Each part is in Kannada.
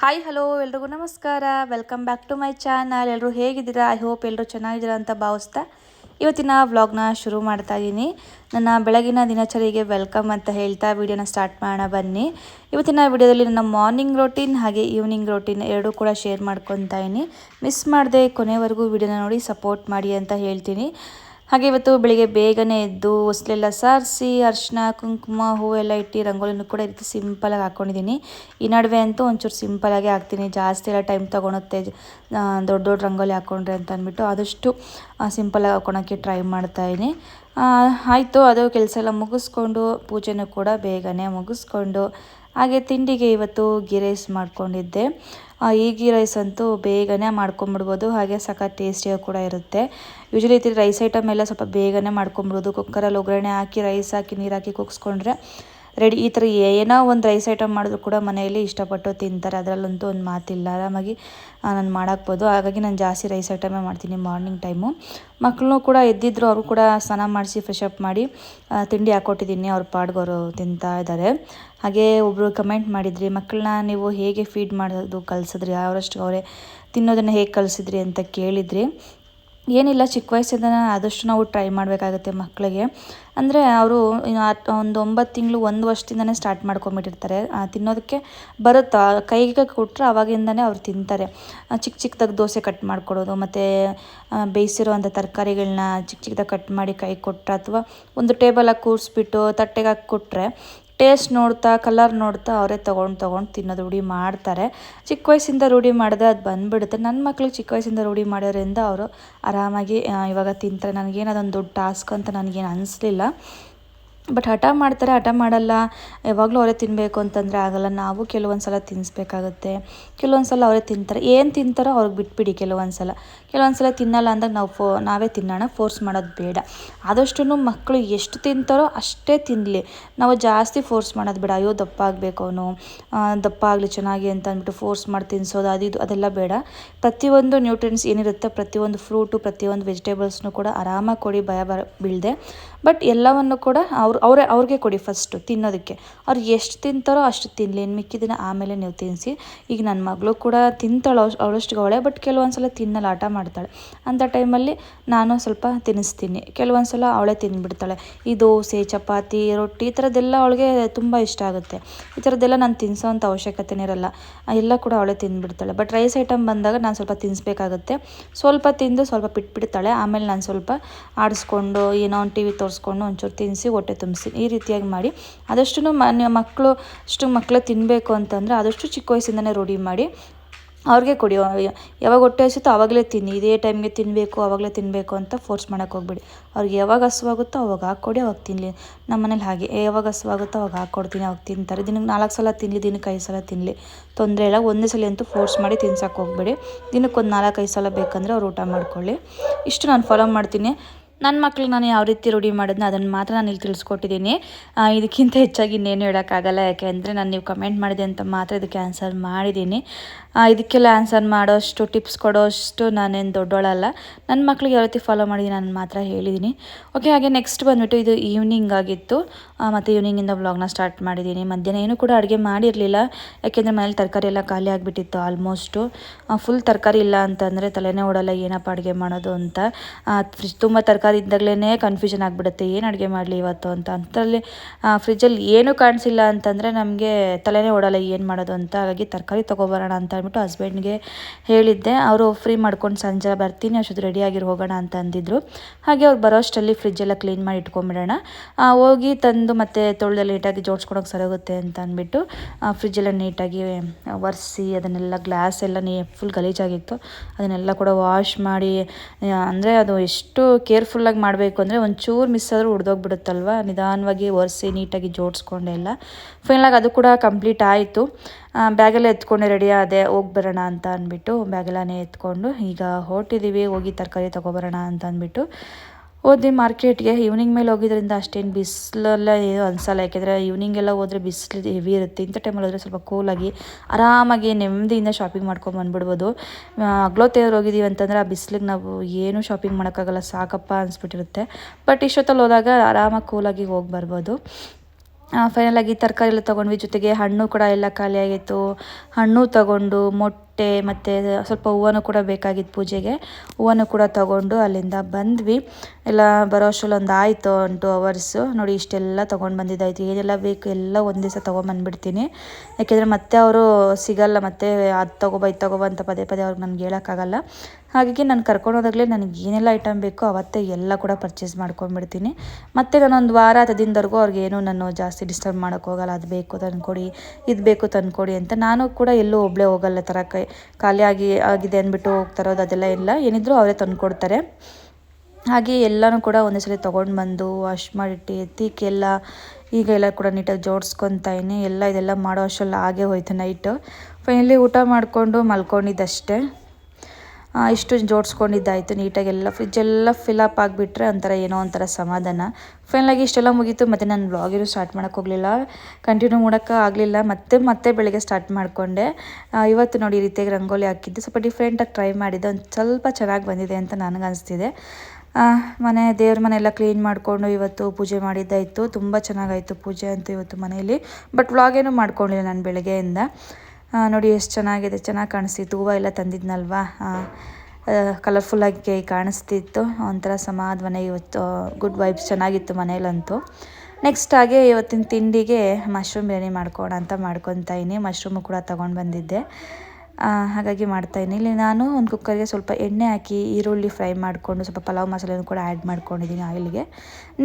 ಹಾಯ್ ಹಲೋ ಎಲ್ರಿಗೂ ನಮಸ್ಕಾರ. Welcome back to my channel ಎಲ್ಲರೂ ಹೇಗಿದ್ದೀರಾ? ಐ ಹೋಪ್ ಎಲ್ಲರೂ ಚೆನ್ನಾಗಿದ್ದೀರಾ ಅಂತ ಭಾವಿಸ್ತಾ ಇವತ್ತಿನ ವ್ಲಾಗ್ನ ಶುರು ಮಾಡ್ತಾ ಇದ್ದೀನಿ ನನ್ನ ಬೆಳಗಿನ ದಿನಚರಿಗೆ ವೆಲ್ಕಮ್ ಅಂತ ಹೇಳ್ತಾ ವಿಡಿಯೋನ ಸ್ಟಾರ್ಟ್ ಮಾಡೋಣ ಬನ್ನಿ. ಇವತ್ತಿನ ವಿಡಿಯೋದಲ್ಲಿ ನನ್ನ ಮಾರ್ನಿಂಗ್ ರೊಟೀನ್ ಹಾಗೆ ಈವ್ನಿಂಗ್ ರೊಟೀನ್ ಎರಡೂ ಕೂಡ ಶೇರ್ ಮಾಡ್ಕೊತಾ ಇದ್ದೀನಿ ಮಿಸ್ ಮಾಡದೆ ಕೊನೆವರೆಗೂ ವಿಡಿಯೋನ ನೋಡಿ ಸಪೋರ್ಟ್ ಮಾಡಿ ಅಂತ ಹೇಳ್ತೀನಿ. ಹಾಗೆ ಇವತ್ತು ಬೆಳಿಗ್ಗೆ ಬೇಗನೆ ಎದ್ದು ಹೊಸ್ಲೆಲ್ಲ ಸಾರಿಸಿ ಅರಿಶಿನ ಕುಂಕುಮ, ಹೂವೆಲ್ಲ ಇಟ್ಟು ರಂಗೋಲಿನೂ ಕೂಡ ಈ ಸಿಂಪಲಾಗಿ ಹಾಕ್ಕೊಂಡಿದ್ದೀನಿ ಈ ನಡುವೆ ಅಂತೂ ಒಂಚೂರು ಸಿಂಪಲಾಗಿ ಹಾಕ್ತೀನಿ. ಜಾಸ್ತಿ ಎಲ್ಲ ಟೈಮ್ ತೊಗೊಳುತ್ತೆ ದೊಡ್ಡ ದೊಡ್ಡ ರಂಗೋಲಿ ಹಾಕ್ಕೊಂಡ್ರೆ ಅಂತ ಅಂದ್ಬಿಟ್ಟು ಆದಷ್ಟು ಸಿಂಪಲಾಗಿ ಹಾಕ್ಕೊಳೋಕ್ಕೆ ಟ್ರೈ ಮಾಡ್ತಾಯಿದ್ದೀನಿ ಆಯಿತು, ಅದು ಕೆಲಸ ಎಲ್ಲ ಮುಗಿಸ್ಕೊಂಡು, ಪೂಜೆನೂ ಕೂಡ ಬೇಗನೆ ಮುಗಿಸ್ಕೊಂಡು, ಹಾಗೆ ತಿಂಡಿಗೆ ಇವತ್ತು ಗಿರೇಸ್ ಮಾಡಿಕೊಂಡಿದ್ದೆ. ಈ ಗೀ ರೈಸ್ ಅಂತೂ ಬೇಗನೆ ಮಾಡ್ಕೊಂಬಿಡ್ಬೋದು, ಹಾಗೆ ಸಖತ್ ಟೇಸ್ಟಿಯಾಗಿ ಕೂಡ ಇರುತ್ತೆ. ಯೂಶ್ವಲಿ ಈ ರೈಸ್ ಐಟಮ್ ಎಲ್ಲ ಸ್ವಲ್ಪ ಬೇಗನೆ ಮಾಡ್ಕೊಂಬಿಡೋದು ಕುಕ್ಕರಲ್ಲಿ ಒಗ್ಗರಣೆ ಹಾಕಿ ರೈಸ್ ಹಾಕಿ, ನೀರು ಹಾಕಿ ಕುಗ್ಸ್ಕೊಂಡ್ರೆ ರೆಡಿ ಈ ಥರ ಏನೋ ಒಂದು ರೈಸ್ ಐಟಮ್ ಮಾಡಿದ್ರು ಕೂಡ ಮನೆಯಲ್ಲಿ ಇಷ್ಟಪಟ್ಟು ತಿಂತಾರೆ. ಅದರಲ್ಲಂತೂ ಒಂದು ಮಾತಿಲ್ಲ. ಆರಾಮಾಗಿ ನಾನು ಮಾಡಾಕ್ಬೋದು. ಹಾಗಾಗಿ ನಾನು ಜಾಸ್ತಿ ರೈಸ್ ಐಟಮೇ ಮಾಡ್ತೀನಿ ಮಾರ್ನಿಂಗ್ ಟೈಮು. ಮಕ್ಕಳು ಕೂಡ ಎದ್ದಿದ್ರು ಅವರು ಕೂಡ ಸ್ನಾನ ಮಾಡಿಸಿ ಫ್ರೆಶ್ ಅಪ್ ಮಾಡಿ ತಿಂಡಿ ಹಾಕ್ಕೊಟ್ಟಿದ್ದೀನಿ ಅವ್ರ ಪಾಡ್ಗೋರು ತಿಂತಾ ಇದ್ದಾರೆ. ಹಾಗೆ ಒಬ್ಬರು ಕಮೆಂಟ್ ಮಾಡಿದ್ರಿ ಮಕ್ಕಳನ್ನ ನೀವು ಹೇಗೆ ಫೀಡ್ ಮಾಡೋದು ಕಲಿಸಿದ್ರಿ? ಅವರಷ್ಟು ಅವರೇ ತಿನ್ನೋದನ್ನು ಹೇಗೆ ಕಲಿಸಿದ್ರಿ? ಅಂತ ಕೇಳಿದ್ರಿ. ಏನಿಲ್ಲ, ಚಿಕ್ಕ ವಯಸ್ಸಿಂದ ಆದಷ್ಟು ನಾವು ಟ್ರೈ ಮಾಡಬೇಕಾಗುತ್ತೆ ಮಕ್ಕಳಿಗೆ. ಅಂದರೆ ಅವರು ಒಂದು ಒಂಬತ್ತು ತಿಂಗಳು, ಒಂದು ವರ್ಷದಿಂದನೇ ಸ್ಟಾರ್ಟ್ ಮಾಡ್ಕೊಂಬಿಟ್ಟಿರ್ತಾರೆ. ತಿನ್ನೋದಕ್ಕೆ ಬರುತ್ತೆ? ಕೈಗೆ ಕೊಟ್ಟರೆ ಅವಾಗಿಂದನೇ ಅವ್ರು ತಿಂತಾರೆ. ಚಿಕ್ಕ ಚಿಕ್ಕದಾಗಿ ದೋಸೆ ಕಟ್ ಮಾಡಿಕೊಡೋದು, ಮತ್ತು ಬೇಯಿಸಿರುವಂಥ ತರಕಾರಿಗಳನ್ನ ಚಿಕ್ಕ ಚಿಕ್ಕದಾಗಿ ಕಟ್ ಮಾಡಿ ಕೈ ಕೊಟ್ಟರೆ ಅಥವಾ ಒಂದು ಟೇಬಲಾಗಿ ಕೂರಿಸ್ಬಿಟ್ಟು ತಟ್ಟೆಗೆ ಹಾಕಿ ಕೊಟ್ಟರೆ ಟೇಸ್ಟ್ ನೋಡ್ತಾ, ಕಲರ್ ನೋಡ್ತಾ ಅವರೇ ತೊಗೊಂಡು ತೊಗೊಂಡು ತಿನ್ನೋದು ರೂಢಿ ಮಾಡ್ತಾರೆ. ಚಿಕ್ಕ ವಯಸ್ಸಿಂದ ರೂಢಿ ಮಾಡಿದ್ರೆ ಅದು ಬಂದುಬಿಡುತ್ತೆ. ನನ್ನ ಮಕ್ಳಿಗೆ ಚಿಕ್ಕ ವಯಸ್ಸಿಂದ ರೂಢಿ ಮಾಡೋದ್ರಿಂದ ಅವರು ಆರಾಮಾಗಿ ಇವಾಗ ತಿಂತಾರೆ. ನನಗೇನು ಅದೊಂದು ದೊಡ್ಡ ಟಾಸ್ಕ್ ಅಂತ ನನಗೇನು ಅನಿಸ್ಲಿಲ್ಲ. ಬಟ್ ಹಠ ಮಾಡ್ತಾರೆ, ಹಠ ಮಾಡಲ್ಲ. ಯಾವಾಗಲೂ ಅವರೇ ತಿನ್ನಬೇಕು ಅಂತಂದರೆ ಆಗಲ್ಲ. ನಾವು ಕೆಲವೊಂದು ಸಲ ತಿನ್ನಿಸ್ಬೇಕಾಗುತ್ತೆ ಕೆಲವೊಂದು ಸಲ ಅವರೇ ತಿಂತಾರೆ. ಏನು ತಿಂತಾರೋ ಅವ್ರಿಗೆ ಬಿಟ್ಬಿಡಿ ಕೆಲವೊಂದು ಸಲ ಕೆಲವೊಂದು ಸಲ ತಿನ್ನಲ್ಲ ಅಂದಾಗ ನಾವು ಫೋ, ನಾವೇ ತಿನ್ನೋಣ ಫೋರ್ಸ್ ಮಾಡೋದು ಬೇಡ. ಆದಷ್ಟು ಮಕ್ಕಳು ಎಷ್ಟು ತಿಂತಾರೋ ಅಷ್ಟೇ ತಿನ್ನಲಿ ನಾವು ಜಾಸ್ತಿ ಫೋರ್ಸ್ ಮಾಡೋದು ಬೇಡ. ಅಯ್ಯೋ, ದಪ್ಪ ಆಗಬೇಕು ಅವನು. ದಪ್ಪ ಆಗಲಿ ಚೆನ್ನಾಗಿ ಅಂತ ಅಂದ್ಬಿಟ್ಟು ಫೋರ್ಸ್ ಮಾಡಿ ತಿನ್ನಿಸೋದು ಅದು ಇದು, ಅದೆಲ್ಲ ಬೇಡ. ಪ್ರತಿಯೊಂದು ನ್ಯೂಟ್ರಿಯನ್ಸ್ ಏನಿರುತ್ತೆ, ಪ್ರತಿಯೊಂದು ಫ್ರೂಟು ಪ್ರತಿಯೊಂದು ವೆಜಿಟೇಬಲ್ಸ್ನು ಕೂಡ ಆರಾಮಾಗಿ ಕೊಡಿ, ಭಯ ಬರ, ಬೀಳದೆ. ಬಟ್ ಎಲ್ಲವನ್ನು ಕೂಡ ಅವ್ರು, ಅವರೇ, ಅವ್ರಿಗೆ ಕೊಡಿ ಫಸ್ಟು ತಿನ್ನೋದಕ್ಕೆ. ಅವ್ರು ಎಷ್ಟು ತಿಂತಾರೋ ಅಷ್ಟು ತಿನ್ನಲಿ ಇನ್ನು ಮಿಕ್ಕಿದ್ದಿನ ಆಮೇಲೆ ನೀವು ತಿನ್ನಿಸಿ ಈಗ ನನ್ನ ಮಗಳು ಕೂಡ ತಿಂತಾಳೆ, ಅವಳಷ್ಟು ಅವಳೆ ಬಟ್ ಕೆಲವೊಂದು ಸಲ ತಿನ್ನಲ್ಲ, ಆಟ ಮಾಡ್ತಾಳೆ. ಅಂಥ ಟೈಮಲ್ಲಿ ನಾನು ಸ್ವಲ್ಪ ತಿನ್ನಿಸ್ತೀನಿ. ಕೆಲವೊಂದು ಸಲ ಅವಳೇ ತಿಂದ್ಬಿಡ್ತಾಳೆ ಈ ದೋಸೆ, ಚಪಾತಿ, ರೊಟ್ಟಿ ಈ ಥರದ್ದೆಲ್ಲ ಅವಳಿಗೆ ತುಂಬ ಇಷ್ಟ ಆಗುತ್ತೆ. ಈ ಥರದ್ದೆಲ್ಲ ನಾನು ತಿನ್ನಿಸೋವಂಥ ಅವಶ್ಯಕತೆನೇ ಇರಲ್ಲ. ಎಲ್ಲ ಕೂಡ ಅವಳೇ ತಿಂದ್ಬಿಡ್ತಾಳೆ ಬಟ್ ರೈಸ್ ಐಟಮ್ ಬಂದಾಗ ನಾನು ಸ್ವಲ್ಪ ತಿನ್ನಿಸ್ಬೇಕಾಗುತ್ತೆ ಸ್ವಲ್ಪ ತಿಂದು ಸ್ವಲ್ಪ ಬಿಟ್ಬಿಡ್ತಾಳೆ. ಆಮೇಲೆ ನಾನು ಸ್ವಲ್ಪ ಆಡಿಸ್ಕೊಂಡು ಏನೋ ಒಂದು ಟಿ ವಿ ತೋರಿಸ್ಕೊಂಡು ಒಂಚೂರು ತಿನ್ನಿಸಿ ಹೊಟ್ಟೆ ತುಂಬಿಸಿ ಈ ರೀತಿಯಾಗಿ ಮಾಡಿ ಆದಷ್ಟು ಮನೆ ಮಕ್ಕಳು ಅಷ್ಟು ಮಕ್ಕಳು ತಿನ್ನಬೇಕು ಅಂತಂದರೆ ಆದಷ್ಟು ಚಿಕ್ಕ ವಯಸ್ಸಿಂದನೇ ರೂಢಿ ಮಾಡಿ ಅವ್ರಿಗೆ ಕೊಡಿ ಯಾವಾಗ ಹೊಟ್ಟೆ ಹಸಿತೋ ಆವಾಗಲೇ ತಿನ್ನಿ. ಇದೇ ಟೈಮ್ಗೆ ತಿನ್ನಬೇಕು ಆವಾಗಲೇ ತಿನ್ನಬೇಕು ಅಂತ ಫೋರ್ಸ್ ಮಾಡೋಕ್ಕೆ ಹೋಗ್ಬೇಡಿ. ಅವ್ರಿಗೆ ಯಾವಾಗ ಹಸುವಾಗುತ್ತೋ ಅವಾಗ ಹಾಕ್ಕೊಡಿ, ಅವಾಗ ತಿನ್ನಲಿ ನಮ್ಮ ಮನೇಲಿ ಹಾಗೆ. ಯಾವಾಗ ಹಸುವಾಗುತ್ತೋ ಅವಾಗ ಹಾಕ್ಕೊಡ್ತೀನಿ, ಅವಾಗ ತಿಂತಾರೆ. ದಿನಕ್ಕೆ ನಾಲ್ಕು ಸಲ ತಿನ್ನಲಿ ದಿನಕ್ಕೆ ಐದು ಸಲ ತಿನ್ನಲಿ ತೊಂದರೆ ಇಲ್ಲ. ಒಂದೇ ಸಲ ಅಂತೂ ಫೋರ್ಸ್ ಮಾಡಿ ತಿನ್ಸೋಕೆ ಹೋಗ್ಬೇಡಿ. ದಿನಕ್ಕೆ ಒಂದು ಐದು ಸಲ ಬೇಕಂದರೆ ಅವ್ರು ಊಟ ಮಾಡ್ಕೊಳ್ಳಿ. ಇಷ್ಟು ನಾನು ಫಾಲೋ ಮಾಡ್ತೀನಿ. ನನ್ನ ಮಕ್ಳಿಗೆ ನಾನು ಯಾವ ರೀತಿ ರೂಢಿ ಮಾಡಿದ್ನ ಅದನ್ನು ಮಾತ್ರ ನಾನು ಇಲ್ಲಿ ತಿಳಿಸ್ಕೊಟ್ಟಿದ್ದೀನಿ. ಇದಕ್ಕಿಂತ ಹೆಚ್ಚಾಗಿ ಇನ್ನೇನು ಹೇಳೋಕ್ಕಾಗಲ್ಲ. ಯಾಕೆಂದರೆ ನಾನು ನೀವು ಕಮೆಂಟ್ ಮಾಡಿದೆ ಅಂತ ಮಾತ್ರ ಇದಕ್ಕೆ ಆನ್ಸರ್ ಮಾಡಿದ್ದೀನಿ. ಇದಕ್ಕೆಲ್ಲ ಆನ್ಸರ್ ಮಾಡೋಷ್ಟು ಟಿಪ್ಸ್ ಕೊಡೋಷ್ಟು ನಾನೇನು ದೊಡ್ಡೋಳಲ್ಲ. ನನ್ನ ಮಕ್ಳಿಗೆ ಯಾವ ರೀತಿ ಫಾಲೋ ಮಾಡಿದ್ದೀನಿ ನಾನು ಮಾತ್ರ ಹೇಳಿದ್ದೀನಿ ಓಕೆ ಹಾಗೆ ನೆಕ್ಸ್ಟ್ ಬಂದುಬಿಟ್ಟು ಇದು ಈವ್ನಿಂಗ್ ಆಗಿತ್ತು. ಮತ್ತು ಈವ್ನಿಂಗಿಂದ ವ್ಲಾಗ್ನ ಸ್ಟಾರ್ಟ್ ಮಾಡಿದ್ದೀನಿ ಮಧ್ಯಾಹ್ನ ಏನೂ ಕೂಡ ಅಡುಗೆ ಮಾಡಿರಲಿಲ್ಲ. ಯಾಕೆಂದರೆ ಮನೇಲಿ ತರಕಾರಿ ಎಲ್ಲ ಖಾಲಿ ಆಗಿಬಿಟ್ಟಿತ್ತು ಆಲ್ಮೋಸ್ಟು ಫುಲ್ ತರಕಾರಿ ಇಲ್ಲ ಅಂತಂದರೆ ತಲೆನೇ ಓಡಲ್ಲ, ಏನಪ್ಪ ಅಡುಗೆ ಮಾಡೋದು ಅಂತ. ಫ್ರಿಜ್ ತುಂಬ ತರಕಾರಿ ಇದ್ದಾಗಲೇ ಕನ್ಫ್ಯೂಷನ್ ಆಗಿಬಿಡುತ್ತೆ. ಏನು ಅಡುಗೆ ಮಾಡಲಿ ಇವತ್ತು ಅಂತ. ಅಂತಲ್ಲಿ ಫ್ರಿಜ್ಜಲ್ಲಿ ಏನೂ ಕಾಣಿಸಿಲ್ಲ ಅಂತಂದರೆ ನಮಗೆ ತಲೆನೇ ಓಡಲ್ಲ, ಏನು ಮಾಡೋದು ಅಂತ. ಹಾಗಾಗಿ ತರಕಾರಿ ತೊಗೊಬರೋಣ ಅಂತ ಅಂದ್ಬಿಟ್ಟು ಹಸ್ಬೆಂಡ್ಗೆ ಹೇಳಿದ್ದೆ, ಅವರು ಫ್ರೀ ಮಾಡ್ಕೊಂಡು ಸಂಜೆ ಬರ್ತೀನಿ, ಅಷ್ಟೊತ್ತು ರೆಡಿಯಾಗಿರು ಹೋಗೋಣ ಅಂತ ಅಂದಿದ್ರು. ಹಾಗೆ ಅವ್ರು ಬರೋ ಅಷ್ಟರಲ್ಲಿ ಫ್ರಿಜ್ಜೆಲ್ಲ ಕ್ಲೀನ್ ಮಾಡಿ ಇಟ್ಕೊಂಬಿಡೋಣ. ಹೋಗಿ ತಂದು ಮತ್ತೆ ತೊಳೆದಲ್ಲಿ ನೀಟಾಗಿ ಜೋಡಿಸ್ಕೊಳಕ್ಕೆ ಸರೋಗುತ್ತೆ ಅಂತ ಅಂದ್ಬಿಟ್ಟು ಫ್ರಿಜ್ಜೆಲ್ಲ ನೀಟಾಗಿ ಒರೆಸಿ, ಅದನ್ನೆಲ್ಲ ಗ್ಲಾಸ್ ಎಲ್ಲ ನೀ ಫುಲ್ ಗಲೀಜಾಗಿತ್ತು. ಅದನ್ನೆಲ್ಲ ಕೂಡ ವಾಶ್ ಮಾಡಿ ಅಂದರೆ ಅದು ಎಷ್ಟು ಕೇರ್ಫುಲ್ಲಾಗಿ ಮಾಡಬೇಕು ಅಂದರೆ ಒಂಚೂರು ಮಿಸ್ ಆದರೂ ಉಡ್ದೋಗ್ಬಿಡುತ್ತಲ್ವ? ನಿಧಾನವಾಗಿ ಒರೆಸಿ, ನೀಟಾಗಿ ಜೋಡಿಸ್ಕೊಂಡೆಲ್ಲ ಫೈನಲಾಗಿ ಅದು ಕೂಡ ಕಂಪ್ಲೀಟ್ ಆಯಿತು. ಬ್ಯಾಗೆಲ್ಲ ಎತ್ಕೊಂಡು ರೆಡಿ ಆದೆ, ಹೋಗಿ ಬರೋಣ ಅಂತ ಅಂದ್ಬಿಟ್ಟು ಬ್ಯಾಗೆಲ್ಲನೇ ಎತ್ಕೊಂಡು ಈಗ ಹೊರಟಿದ್ದೀವಿ ಹೋಗಿ ತರಕಾರಿ ತೊಗೊಬರೋಣ ಅಂತ ಅಂದ್ಬಿಟ್ಟು ಹೋದ್ವಿ ಮಾರ್ಕೆಟ್ಗೆ. ಈವ್ನಿಂಗ್ ಮೇಲೆ ಹೋಗಿದ್ರಿಂದ ಅಷ್ಟೇನು ಬಿಸಿಲೆಲ್ಲ ಏನು ಅನಿಸಲ್ಲ. ಯಾಕೆಂದರೆ ಈವ್ನಿಂಗೆಲ್ಲ ಹೋದರೆ ಬಿಸಿಲು ಹೆವಿ ಇರುತ್ತೆ. ಇಂಥ ಟೈಮಲ್ಲಿ ಹೋದರೆ ಸ್ವಲ್ಪ ಕೂಲಾಗಿ ಆರಾಮಾಗಿ ನೆಮ್ಮದಿಯಿಂದ ಶಾಪಿಂಗ್ ಮಾಡ್ಕೊಂಡು ಬಂದ್ಬಿಡ್ಬೋದು. ಅಗ್ಲೋತೆಯವ್ರು ಹೋಗಿದ್ದೀವಿ ಅಂತಂದರೆ ಆ ಬಿಸಿಲಿಗೆ ನಾವು ಏನೂ ಶಾಪಿಂಗ್ ಮಾಡೋಕ್ಕಾಗಲ್ಲ, ಸಾಕಪ್ಪ ಅನಿಸ್ಬಿಟ್ಟಿರುತ್ತೆ. ಬಟ್ ಇಷ್ಟೊತ್ತಲ್ಲಿ ಹೋದಾಗ ಆರಾಮಾಗಿ ಕೂಲಾಗಿ ಹೋಗಿ ಬರ್ಬೋದು. ಫೈನಲ್ ಆಗಿ ತರಕಾರಿ ಎಲ್ಲ ತಗೊಂಡ್ವಿ. ಜೊತೆಗೆ ಹಣ್ಣು ಕೂಡ ಎಲ್ಲ ಖಾಲಿಯಾಗಿತ್ತು. ಹಣ್ಣು ತಗೊಂಡು ಮೊಟ್ಟೆ ಮತ್ತು ಸ್ವಲ್ಪ ಹೂವನು ಕೂಡ ಬೇಕಾಗಿತ್ತು ಪೂಜೆಗೆ. ಹೂವನ್ನು ಕೂಡ ತಗೊಂಡು ಅಲ್ಲಿಂದ ಬಂದ್ವಿ. ಎಲ್ಲ ಬರೋ ಅಷ್ಟರಲ್ಲಿ ಒಂದು ಆಯಿತು ಒನ್ ಟು ಅವರ್ಸು ನೋಡಿ ಇಷ್ಟೆಲ್ಲ ತೊಗೊಂಡು ಬಂದಿದ್ದಾಯಿತು. ಏನೆಲ್ಲ ಬೇಕು ಎಲ್ಲ ಒಂದು ದಿವಸ ತೊಗೊಂಬಂದ್ಬಿಡ್ತೀನಿ ಯಾಕೆಂದರೆ ಮತ್ತೆ ಅವರು ಸಿಗಲ್ಲ, ಮತ್ತೆ ಅದು ತಗೋಬ, ಇದು ತಗೋಬ ಅಂತ ಪದೇ ಪದೇ ಅವ್ರಿಗೆ ನನಗೆ ಹೇಳೋಕ್ಕಾಗಲ್ಲ. ಹಾಗಾಗಿ ನಾನು ಕರ್ಕೊಂಡು ಹೋದಾಗಲೇ ನನಗೆ ಏನೆಲ್ಲ ಐಟಮ್ ಬೇಕೋ ಅವತ್ತೇ ಎಲ್ಲ ಕೂಡ ಪರ್ಚೇಸ್ ಮಾಡ್ಕೊಂಡ್ಬಿಡ್ತೀನಿ. ಮತ್ತು ನಾನೊಂದು ವಾರ ಹತ್ತದಿಂದವರೆಗೂ ದಿನದವರೆಗೂ ಏನೂ ನಾನು ಜಾಸ್ತಿ ಡಿಸ್ಟರ್ಬ್ ಮಾಡೋಕ್ಕೋಗಲ್ಲ ಅದು ಬೇಕು ತಂದುಕೊಡಿ, ಇದು ಬೇಕು ತಂದುಕೊಡಿ ಅಂತ ನಾನು ಕೂಡ ಎಲ್ಲೂ ಒಬ್ಬಳೇ ಹೋಗಲ್ಲ ತರಕ್ಕೆ ಖಾಲಿ ಆಗಿ ಆಗಿದೆ ಅಂದ್ಬಿಟ್ಟು ಹೋಗ್ತಾರೋದು ಅದೆಲ್ಲ ಇಲ್ಲ. ಏನಿದ್ರು ಅವರೇ ತಂದುಕೊಡ್ತಾರೆ. ಹಾಗೆ ಎಲ್ಲನೂ ಕೂಡ ಒಂದೇ ಸಲ ತೊಗೊಂಡು ಬಂದು ವಾಶ್ ಮಾಡಿಟ್ಟು ಎತ್ತಿಕ್ಕೆಲ್ಲ ಈಗ ಎಲ್ಲ ಕೂಡ ನೀಟಾಗಿ ಜೋಡಿಸ್ಕೊತಾಯಿನಿ ಎಲ್ಲ ಇದೆಲ್ಲ ಮಾಡೋ ಅಷ್ಟರಲ್ಲಿ ಆಗೇ ಹೋಯ್ತು ನೈಟು. ಫೈನಲಿ ಊಟ ಮಾಡಿಕೊಂಡು ಮಲ್ಕೊಂಡಿದ್ದಷ್ಟೇ. ಇಷ್ಟು ಜೋಡಿಸ್ಕೊಂಡಿದ್ದಾಯಿತು ನೀಟಾಗಿ ಎಲ್ಲ ಫ್ರಿಜ್ಜೆಲ್ಲ ಫಿಲಪ್ ಆಗಿಬಿಟ್ರೆ ಒಂಥರ ಏನೋ ಒಂಥರ ಸಮಾಧಾನ. ಫೈನಲಾಗಿ ಇಷ್ಟೆಲ್ಲ ಮುಗೀತು, ಮತ್ತು ನಾನು ಬ್ಲಾಗಿರು ಸ್ಟಾರ್ಟ್ ಮಾಡೋಕ್ಕೆ ಹೋಗಲಿಲ್ಲ. ಕಂಟಿನ್ಯೂ ಮಾಡೋಕ್ಕೆ ಆಗಲಿಲ್ಲ, ಮತ್ತೆ ಮತ್ತೆ ಬೆಳಗ್ಗೆ ಸ್ಟಾರ್ಟ್ ಮಾಡಿಕೊಂಡೆ. ಇವತ್ತು ನೋಡಿ ಈ ರೀತಿಯಾಗಿ ರಂಗೋಲಿ ಹಾಕಿದ್ದು. ಸ್ವಲ್ಪ ಡಿಫ್ರೆಂಟಾಗಿ ಟ್ರೈ ಮಾಡಿದ್ದೆ, ಒಂದು ಸ್ವಲ್ಪ ಚೆನ್ನಾಗಿ ಬಂದಿದೆ ಅಂತ ನನಗನ್ನಿಸ್ತಿದೆ ಮನೆ, ದೇವ್ರ ಮನೆಯೆಲ್ಲ ಕ್ಲೀನ್ ಮಾಡಿಕೊಂಡು ಇವತ್ತು ಪೂಜೆ ಮಾಡಿದ್ದಾಯಿತು. ತುಂಬ ಚೆನ್ನಾಗಾಯಿತು ಪೂಜೆ ಅಂತೂ ಇವತ್ತು ಮನೆಯಲ್ಲಿ. ಬಟ್ ವ್ಲಾಗೇನು ಮಾಡ್ಕೊಂಡಿಲ್ಲ ನಾನು ಬೆಳಗ್ಗೆಯಿಂದ. ನೋಡಿ ಎಷ್ಟು ಚೆನ್ನಾಗಿದೆ, ಚೆನ್ನಾಗಿ ಕಾಣಿಸ್ತಿತ್ತು. ಹೂವು ಎಲ್ಲ ತಂದಿದ್ನಲ್ವಾ? ಕಲರ್ಫುಲ್ಲಾಗಿ ಕಾಣಿಸ್ತಿತ್ತು. ಒಂಥರ ಸಮಾಧಾನ ಇವತ್ತು ಗುಡ್ ವೈಬ್ಸ್ ಚೆನ್ನಾಗಿತ್ತು ಮನೇಲಂತೂ. ನೆಕ್ಸ್ಟ್ ಹಾಗೆ ಇವತ್ತಿನ ತಿಂಡಿಗೆ ಮಶ್ರೂಮ್ ಬಿರಿಯಾನಿ ಮಾಡ್ಕೋಣ ಅಂತ ಮಾಡ್ಕೊತಾ ಇದ್ದೀನಿ ಮಶ್ರೂಮು ಕೂಡ ತೊಗೊಂಡು ಬಂದಿದ್ದೆ. ಹಾಗಾಗಿ ಮಾಡ್ತಾಯಿದ್ದೀನಿ ಇಲ್ಲಿ ನಾನು ಒಂದು ಕುಕ್ಕರ್ಗೆ ಸ್ವಲ್ಪ ಎಣ್ಣೆ ಹಾಕಿ ಈರುಳ್ಳಿ ಫ್ರೈ ಮಾಡಿಕೊಂಡು ಸ್ವಲ್ಪ ಪಲಾವ್ ಮಸಾಲೆನೂ ಕೂಡ ಆ್ಯಡ್ ಮಾಡ್ಕೊಂಡಿದ್ದೀನಿ ಆಯಿಲ್ಗೆ.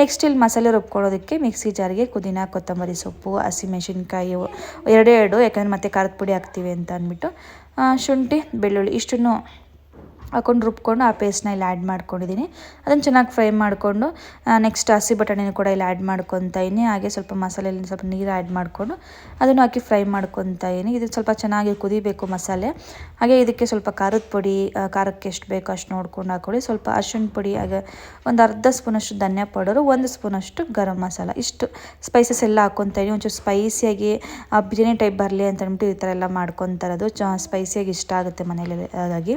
ನೆಕ್ಸ್ಟ್ ಇಲ್ಲಿ ಮಸಾಲೆ ರುಬ್ಕೊಳ್ಳೋದಕ್ಕೆ ಮಿಕ್ಸಿ ಜಾರಿಗೆ ಪುದೀನ, ಕೊತ್ತಂಬರಿ ಸೊಪ್ಪು ಹಸಿಮೆಣಸಿನ್ಕಾಯಿ ಎರಡೇ ಎರಡು, ಯಾಕಂದರೆ ಮತ್ತೆ ಖಾರದ ಪುಡಿ ಹಾಕ್ತೀವಿ ಅಂತ ಅಂದ್ಬಿಟ್ಟು. ಶುಂಠಿ, ಬೆಳ್ಳುಳ್ಳಿ, ಇಷ್ಟನ್ನು ಹಾಕೊಂಡು ರುಬ್ಕೊಂಡು ಆ ಪೇಸ್ಟ್ನ ಇಲ್ಲಿ ಆ್ಯಡ್ ಮಾಡ್ಕೊಂಡಿದ್ದೀನಿ. ಅದನ್ನು ಚೆನ್ನಾಗಿ ಫ್ರೈ ಮಾಡಿಕೊಂಡು ನೆಕ್ಸ್ಟ್ ಹಸಿ ಬಟಾಣಿನೂ ಕೂಡ ಇಲ್ಲಿ ಆ್ಯಡ್ ಮಾಡ್ಕೊತಾ ಇದ್ದೀನಿ. ಹಾಗೆ ಸ್ವಲ್ಪ ಮಸಾಲೆಯಲ್ಲಿ ಸ್ವಲ್ಪ ನೀರು ಆ್ಯಡ್ ಮಾಡಿಕೊಂಡು ಅದನ್ನು ಹಾಕಿ ಫ್ರೈ ಮಾಡ್ಕೊತಾ ಇದ್ದೀನಿ. ಇದು ಸ್ವಲ್ಪ ಚೆನ್ನಾಗಿ ಕುದಿಬೇಕು ಮಸಾಲೆ. ಹಾಗೆ ಇದಕ್ಕೆ ಸ್ವಲ್ಪ ಖಾರದ ಪುಡಿ ಖಾರಕ್ಕೆ ಎಷ್ಟು ಬೇಕು ಅಷ್ಟು ನೋಡ್ಕೊಂಡು ಹಾಕೊಳ್ಳಿ. ಸ್ವಲ್ಪ ಅರ್ಶಿಣ ಪುಡಿ, ಹಾಗೆ ಒಂದು ಅರ್ಧ ಸ್ಪೂನಷ್ಟು ಧನ್ಯ ಪೌಡರು, ಒಂದು ಸ್ಪೂನಷ್ಟು ಗರಂ ಮಸಾಲ. ಇಷ್ಟು ಸ್ಪೈಸಸ್ ಎಲ್ಲ ಹಾಕ್ಕೊತಾ ಇದ್ದೀನಿ. ಒಂಚೂರು ಸ್ಪೈಸಿಯಾಗಿ ಬಿರಿಯಾನಿ ಟೈಪ್ ಬರಲಿ ಅಂತ ಅಂದ್ಬಿಟ್ಟು ಈ ಥರ ಎಲ್ಲ ಮಾಡ್ಕೊತಾರದು ಚ ಸ್ಪೈಸಿಯಾಗಿ ಇಷ್ಟ ಆಗುತ್ತೆ ಮನೇಲಿ ಹಾಗಾಗಿ.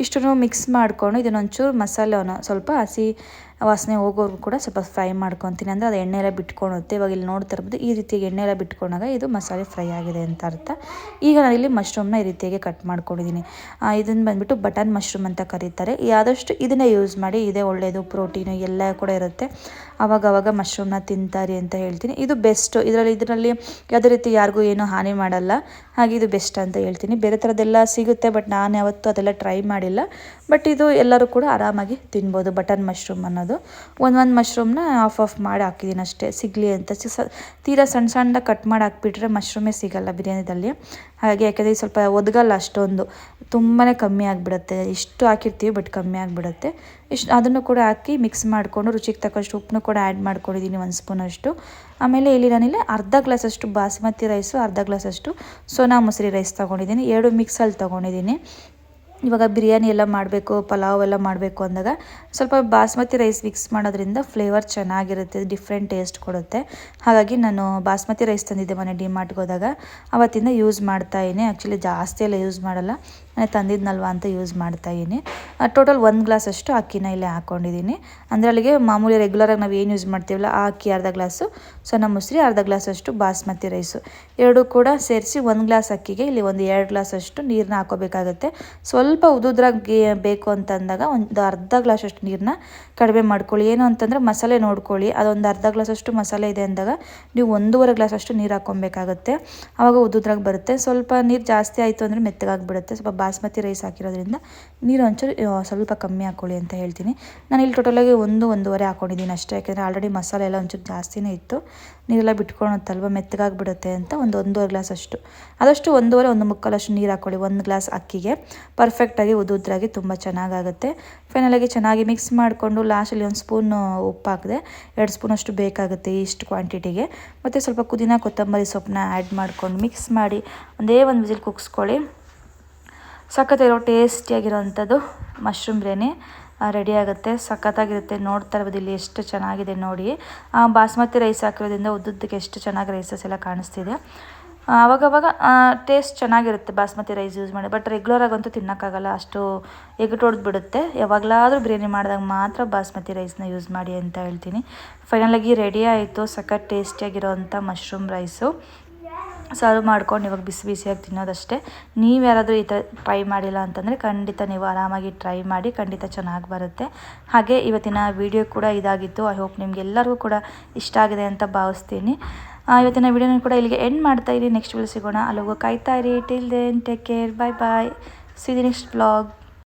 ಇಷ್ಟನ್ನು ಮಿಕ್ಸ್ ಮಾಡಿಕೊಂಡು ಇದನ್ನೊಂಚೂರು ಮಸಾಲೆನ ಸ್ವಲ್ಪ ಹಸಿ ವಾಸನೆ ಹೋಗೋರ್ಗು ಕೂಡ ಸ್ವಲ್ಪ ಫ್ರೈ ಮಾಡ್ಕೊತೀನಿ. ಅಂದರೆ ಅದು ಎಣ್ಣೆ ಎಲ್ಲ ಬಿಟ್ಕೊಳುತ್ತೆ. ಇವಾಗ ಇಲ್ಲಿ ನೋಡ್ತಾ ಇರ್ಬೋದು, ಈ ರೀತಿಯಾಗಿ ಎಣ್ಣೆ ಎಲ್ಲ ಬಿಟ್ಕೊಂಡಾಗ ಇದು ಮಸಾಲೆ ಫ್ರೈ ಆಗಿದೆ ಅಂತ ಅರ್ಥ. ಈಗ ನಾನು ಇಲ್ಲಿ ಮಶ್ರೂಮ್ನ ಈ ರೀತಿಯಾಗಿ ಕಟ್ ಮಾಡ್ಕೊಂಡಿದ್ದೀನಿ. ಇದನ್ನು ಬಂದುಬಿಟ್ಟು ಬಟನ್ ಮಶ್ರೂಮ್ ಅಂತ ಕರೀತಾರೆ. ಆದಷ್ಟು ಇದನ್ನೇ ಯೂಸ್ ಮಾಡಿ, ಇದೇ ಒಳ್ಳೆಯದು ಪ್ರೋಟೀನು ಎಲ್ಲ ಕೂಡ ಇರುತ್ತೆ. ಅವಾಗವಾಗ ಮಶ್ರೂಮ್ನ ತಿಂತಾರೆ ಅಂತ ಹೇಳ್ತೀನಿ. ಇದು ಬೆಸ್ಟು ಇದರಲ್ಲಿ ಇದರಲ್ಲಿ ಯಾವುದೇ ರೀತಿ ಯಾರಿಗೂ ಏನೂ ಹಾನಿ ಮಾಡಲ್ಲ. ಹಾಗೆ ಇದು ಬೆಸ್ಟ್ ಅಂತ ಹೇಳ್ತೀನಿ. ಬೇರೆ ಥರದ್ದೆಲ್ಲ ಸಿಗುತ್ತೆ, ಬಟ್ ನಾನು ಯಾವತ್ತೂ ಅದೆಲ್ಲ ಟ್ರೈ ಮಾಡಿಲ್ಲ. ಬಟ್ ಇದು ಎಲ್ಲರೂ ಕೂಡ ಆರಾಮಾಗಿ ತಿನ್ಬೋದು ಬಟನ್ ಮಶ್ರೂಮ್ ಅನ್ನೋದು. ಒಂದೊಂದು ಮಶ್ರೂಮ್ನ ಆಫ್ ಆಫ್ ಮಾಡಿ ಹಾಕಿದ್ದೀನಿ ಅಷ್ಟೇ. ಸಿಗಲಿ ಅಂತ. ತೀರಾ ಸಣ್ಣ ಸಣ್ಣದಾಗಿ ಕಟ್ ಮಾಡಿ ಹಾಕ್ಬಿಟ್ರೆ ಮಶ್ರೂಮೇ ಸಿಗಲ್ಲ ಬಿರಿಯಾನಿದಲ್ಲಿ. ಹಾಗೆ ಯಾಕೆಂದರೆ ಸ್ವಲ್ಪ ಒದಗಲ್ಲ ಅಷ್ಟೊಂದು. ತುಂಬಾ ಕಮ್ಮಿ ಆಗಿಬಿಡುತ್ತೆ. ಇಷ್ಟು ಹಾಕಿರ್ತೀವಿ ಬಟ್ ಕಮ್ಮಿ ಆಗಿಬಿಡುತ್ತೆ. ಇಷ್ಟು, ಅದನ್ನು ಕೂಡ ಹಾಕಿ ಮಿಕ್ಸ್ ಮಾಡಿಕೊಂಡು ರುಚಿಗೆ ತಕ್ಕಷ್ಟು ಉಪ್ಪನ್ನು ಕೂಡ ಆ್ಯಡ್ ಮಾಡ್ಕೊಂಡಿದ್ದೀನಿ ಒಂದು ಸ್ಪೂನಷ್ಟು ಆಮೇಲೆ ಇಲ್ಲಿ ನಾನಿಲ್ಲಿ ಅರ್ಧ ಗ್ಲಾಸಷ್ಟು ಬಾಸುಮತಿ ರೈಸು ಅರ್ಧ ಗ್ಲಾಸಷ್ಟು ಸೋನಾ ಮೊಸರಿ ರೈಸ್ ತೊಗೊಂಡಿದ್ದೀನಿ ಎರಡು ಮಿಕ್ಸಲ್ಲಿ ತೊಗೊಂಡಿದ್ದೀನಿ ಇವಾಗ ಬಿರಿಯಾನಿ ಎಲ್ಲ ಮಾಡಬೇಕು, ಪಲಾವ್ ಎಲ್ಲ ಮಾಡಬೇಕು ಅಂದಾಗ ಸ್ವಲ್ಪ ಬಾಸ್ಮತಿ ರೈಸ್ ಮಿಕ್ಸ್ ಮಾಡೋದ್ರಿಂದ ಫ್ಲೇವರ್ ಚೆನ್ನಾಗಿರುತ್ತೆ ಡಿಫ್ರೆಂಟ್ ಟೇಸ್ಟ್ ಕೊಡುತ್ತೆ. ಹಾಗಾಗಿ ನಾನು ಬಾಸ್ಮತಿ ರೈಸ್ ತಂದಿದ್ದೆ ಮನೆ ಡಿಮಾರ್ಟ್ಗೆ ಹೋದಾಗ. ಅವತ್ತಿಂದ ಯೂಸ್ ಮಾಡ್ತಾಯಿದ್ದೀನಿ ಆ್ಯಕ್ಚುಲಿ ಜಾಸ್ತಿ ಎಲ್ಲ ಯೂಸ್ ಮಾಡಲ್ಲ. ತಂದಿದ್ನಲ್ವ ಅಂತ ಯೂಸ್ ಮಾಡ್ತಾಯಿದ್ದೀನಿ ಟೋಟಲ್ ಒಂದು ಗ್ಲಾಸ್ ಅಷ್ಟು ಅಕ್ಕಿನ ಇಲ್ಲೇ ಹಾಕ್ಕೊಂಡಿದ್ದೀನಿ ಅಂದರೆ ಅಲ್ಲಿಗೆ ಮಾಮೂಲಿ ರೆಗ್ಯುಲರಾಗಿ ನಾವು ಏನು ಯೂಸ್ ಮಾಡ್ತೀವಲ್ಲ, ಆ ಅಕ್ಕಿ ಅರ್ಧ ಗ್ಲಾಸು ಸಣ್ಣ ಮೊಸರಿ ಅರ್ಧ ಗ್ಲಾಸಷ್ಟು ಬಾಸ್ಮತಿ ರೈಸು ಎರಡೂ ಕೂಡ ಸೇರಿಸಿ ಒಂದು ಗ್ಲಾಸ್ ಅಕ್ಕಿಗೆ ಇಲ್ಲಿ ಒಂದು ಎರಡು ಗ್ಲಾಸಷ್ಟು ನೀರನ್ನ ಹಾಕೋಬೇಕಾಗುತ್ತೆ. ಸ್ವಲ್ಪ ಉದುದ್ರಾಗಿ ಬೇಕು ಅಂತಂದಾಗ ಒಂದು ಅರ್ಧ ಗ್ಲಾಸಷ್ಟು ನೀರನ್ನ ಕಡಿಮೆ ಮಾಡ್ಕೊಳ್ಳಿ. ಏನು ಅಂತಂದರೆ ಮಸಾಲೆ ನೋಡ್ಕೊಳ್ಳಿ. ಅದೊಂದು ಅರ್ಧ ಗ್ಲಾಸ್ ಅಷ್ಟು ಮಸಾಲೆ ಇದೆ ಅಂದಾಗ ನೀವು ಒಂದೂವರೆ ಗ್ಲಾಸಷ್ಟು ನೀರು ಹಾಕೊಬೇಕಾಗುತ್ತೆ ಆವಾಗ ಉದುದ್ರಾಗಿ ಬರುತ್ತೆ. ಸ್ವಲ್ಪ ನೀರು ಜಾಸ್ತಿ ಆಯಿತು ಅಂದರೆ ಮೆತ್ತಗಾಗಿಬಿಡುತ್ತೆ ಸ್ವಲ್ಪ ಬಾಸ್ಮತಿ ರೈಸ್ ಹಾಕಿರೋದ್ರಿಂದ ನೀರು ಒಂಚೂರು ಸ್ವಲ್ಪ ಕಮ್ಮಿ ಹಾಕ್ಕೊಳ್ಳಿ ಅಂತ ಹೇಳ್ತೀನಿ. ನಾನು ಇಲ್ಲಿ ಟೋಟಲಾಗಿ ಒಂದು, ಒಂದೂವರೆ ಹಾಕ್ಕೊಂಡಿದ್ದೀನಿ ಅಷ್ಟೇ. ಯಾಕೆಂದರೆ ಆಲ್ರೆಡಿ ಮಸಾಲೆ ಎಲ್ಲ ಒಂಚೂರು ಜಾಸ್ತಿನೇ ಇತ್ತು. ನೀರೆಲ್ಲ ಬಿಟ್ಕೊಳುತ್ತಲ್ವ ಮೆತ್ತಗಾಗಿಬಿಡುತ್ತೆ ಅಂತ ಒಂದು ಒಂದೂವರೆ ಗ್ಲಾಸ್ ಅಷ್ಟು. ಆದಷ್ಟು ಒಂದೂವರೆ, ಒಂದು ಮುಕ್ಕಾಲಷ್ಟು ನೀರು ಹಾಕ್ಕೊಳ್ಳಿ ಒಂದು ಗ್ಲಾಸ್ ಅಕ್ಕಿಗೆ. ಪರ್ಫೆಕ್ಟಾಗಿ ಉದುದ್ರಾಗಿ ತುಂಬ ಚೆನ್ನಾಗಾಗುತ್ತೆ. ಫೈನಲಾಗಿ ಚೆನ್ನಾಗಿ ಮಿಕ್ಸ್ ಮಾಡಿಕೊಂಡು ಲಾಸ್ಟಲ್ಲಿ ಒಂದು ಸ್ಪೂನ್ ಉಪ್ಪು ಹಾಕಿದೆ, ಎರಡು ಸ್ಪೂನಷ್ಟು ಬೇಕಾಗುತ್ತೆ ಇಷ್ಟು ಕ್ವಾಂಟಿಟಿಗೆ ಮತ್ತು ಸ್ವಲ್ಪ ಪುದೀನ ಕೊತ್ತಂಬರಿ ಸೊಪ್ಪನ್ನ ಆ್ಯಡ್ ಮಾಡಿಕೊಂಡು ಮಿಕ್ಸ್ ಮಾಡಿ, ಒಂದೇ ಒಂದು ವಿಸಿಲ್ ಕುಗ್ಸ್ಕೊಳ್ಳಿ. ಸಖತ್ತಿರೋ ಟೇಸ್ಟಿಯಾಗಿರೋವಂಥದ್ದು ಮಶ್ರೂಮ್ ಬಿರಿಯಾನಿ ರೆಡಿ ಆಗುತ್ತೆ. ಸಖತ್ತಾಗಿರುತ್ತೆ. ನೋಡ್ತಾ ಇರ್ಬೋದು. ಇಲ್ಲಿ ಎಷ್ಟು ಚೆನ್ನಾಗಿದೆ ನೋಡಿ. ಬಾಸ್ಮತಿ ರೈಸ್ ಹಾಕಿರೋದ್ರಿಂದ ಉದ್ದುದ್ದಕ್ಕೆ ಎಷ್ಟು ಚೆನ್ನಾಗಿ ರೈಸಸ್ ಎಲ್ಲ ಕಾಣಿಸ್ತಿದೆ. ಅವಾಗವಾಗ ಟೇಸ್ಟ್ ಚೆನ್ನಾಗಿರುತ್ತೆ ಬಾಸ್ಮತಿ ರೈಸ್ ಯೂಸ್ ಮಾಡಿ. ಬಟ್ ರೆಗ್ಯುಲರಾಗಂತೂ ತಿನ್ನೋಕ್ಕಾಗಲ್ಲ. ಅಷ್ಟು ಎಗಟು ಹೊಡೆದು ಬಿಡುತ್ತೆ. ಯಾವಾಗಲಾದರೂ ಬಿರಿಯಾನಿ ಮಾಡಿದಾಗ ಮಾತ್ರ ಬಾಸ್ಮತಿ ರೈಸ್ನ ಯೂಸ್ ಮಾಡಿ ಅಂತ ಹೇಳ್ತೀನಿ. ಫೈನಲಾಗಿ ರೆಡಿ ಆಯಿತು. ಸಖತ್ ಟೇಸ್ಟಿಯಾಗಿರೋವಂಥ ಮಶ್ರೂಮ್ ರೈಸು ಸರ್ವ್ ಮಾಡ್ಕೊಂಡು ಇವಾಗ ಬಿಸಿ ಬಿಸಿಯಾಗಿ ತಿನ್ನೋದಷ್ಟೇ. ನೀವು ಯಾರಾದರೂ ಈ ಥರ ಟ್ರೈ ಮಾಡಿಲ್ಲ ಅಂತಂದರೆ ಖಂಡಿತ ನೀವು ಆರಾಮಾಗಿ ಟ್ರೈ ಮಾಡಿ ಖಂಡಿತ ಚೆನ್ನಾಗಿ ಬರುತ್ತೆ. ಹಾಗೆ ಇವತ್ತಿನ ವಿಡಿಯೋ ಕೂಡ ಇದಾಗಿತ್ತು. ಐ ಹೋಪ್ ನಿಮಗೆಲ್ಲರಿಗೂ ಕೂಡ ಇಷ್ಟ ಆಗಿದೆ ಅಂತ ಭಾವಿಸ್ತೀನಿ. ಇವತ್ತಿನ ವಿಡಿಯೋನ ಕೂಡ ಇಲ್ಲಿಗೆ ಎಂಡ್ ಮಾಡ್ತಾ ಇರಿ. ನೆಕ್ಸ್ಟ್ ವಿಡಿಯೋ ಸಿಗೋಣ. ಅಲ್ಲಿಗೂ ಕಾಯ್ತಾ ಇರಿ. Till then take care bye bye see the next blog